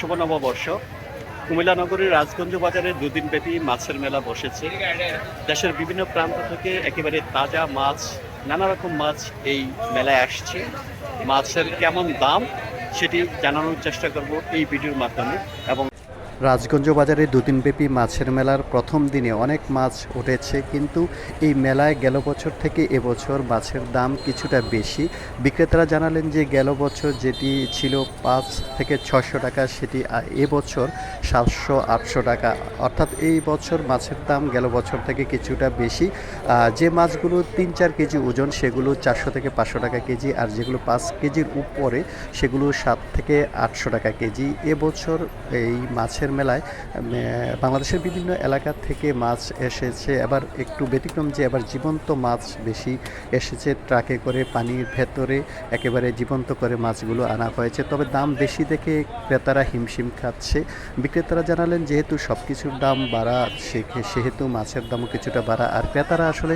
শুভ নববর্ষ কুমিল্লা নগরীর রাজগঞ্জ বাজারে দুদিন ব্যাপী মাছের মেলা বসেছে। দেশের বিভিন্ন প্রান্ত থেকে একেবারে তাজা মাছ নানা রকম মাছ এই মেলায় আসছে। মাছের কেমন দাম সেটি জানানোর চেষ্টা করব এই ভিডিওর মাধ্যমে এবং রাজগঞ্জ বাজারে দুদিনব্যাপী মাছের মেলার প্রথম দিনে অনেক মাছ উঠেছে, কিন্তু এই মেলায় গেল বছর থেকে এবছর মাছের দাম কিছুটা বেশি। বিক্রেতারা জানালেন যে গেল বছর যেটি ছিল পাঁচ থেকে ছশো টাকা, সেটি এবছর সাতশো, আটশো টাকা। অর্থাৎ এই বছর মাছের দাম গেল বছর থেকে কিছুটা বেশি। যে মাছগুলো তিন চার কেজি ওজন, সেগুলো চারশো থেকে পাঁচশো টাকা কেজি, আর যেগুলো পাঁচ কেজির উপরে, সেগুলো সাত থেকে আটশো টাকা কেজি। এবছর এই মাছের মেলায় বাংলাদেশের বিভিন্ন এলাকা থেকে মাছ এসেছে। এবার একটু ব্যতিক্রম যে এবার জীবন্ত মাছ বেশি এসেছে, ট্রাকে করে পানির ভেতরে একেবারে জীবন্ত করে মাছগুলো আনা হয়েছে। তবে দাম বেশি দেখে ক্রেতারা হিমশিম খাচ্ছে। বিক্রেতারা জানালেন, যেহেতু সব কিছুর দাম বাড়া সেহেতু মাছের দামও কিছুটা বাড়া। আর ক্রেতারা আসলে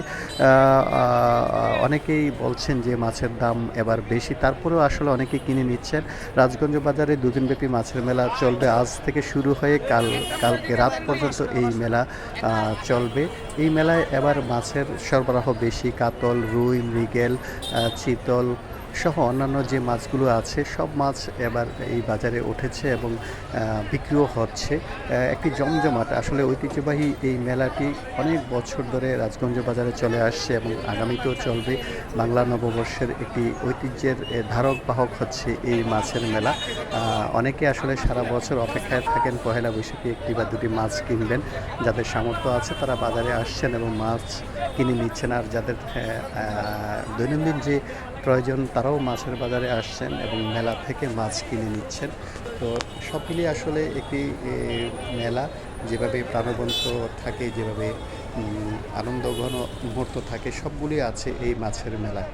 অনেকেই বলছেন যে মাছের দাম এবার বেশি। তারপরেও আসলে অনেকেই কিনে নিচ্ছেন। রাজগঞ্জ বাজারে দুদিনব্যাপী মাছের মেলা চলবে। আজ থেকে শুরু হয়ে কাল, কালকে রাত পর্যন্ত এই মেলা চলবে। এই মেলায় এবার মাছের সরবরাহ বেশি, কাতল, রুই, মৃগেল চিতল সহ অন্যান্য যে মাছগুলো আছে সব মাছ এবার এই বাজারে উঠেছে এবং বিক্রিও হচ্ছে। একটি জমজমাট। আসলে ঐতিহ্যবাহী এই মেলাটি অনেক বছর ধরে রাজগঞ্জ বাজারে চলে আসছে এবং আগামীতেও চলবে। বাংলা নববর্ষের একটি ঐতিহ্যের ধারক বাহক হচ্ছে এই মাছের মেলা। অনেকে আসলে সারা বছর অপেক্ষায় থাকেন পহেলা বৈশাখে একটি বা দুটি মাছ কিনবেন। যাদের সামর্থ্য আছে তারা বাজারে আসছেন এবং মাছ কিনে নিচ্ছেন। আর যাদের আহ, দৈনন্দিন যে প্রয়োজন তারাও মাছের বাজারে আসছেন এবং মেলা থেকে মাছ কিনে নিচ্ছেন। তো সব আসলে একটি মেলা যেভাবে প্রাণবন্ত থাকে, যেভাবে আনন্দ আনন্দঘন মুহূর্ত থাকে সবগুলি আছে এই মাছের মেলায়।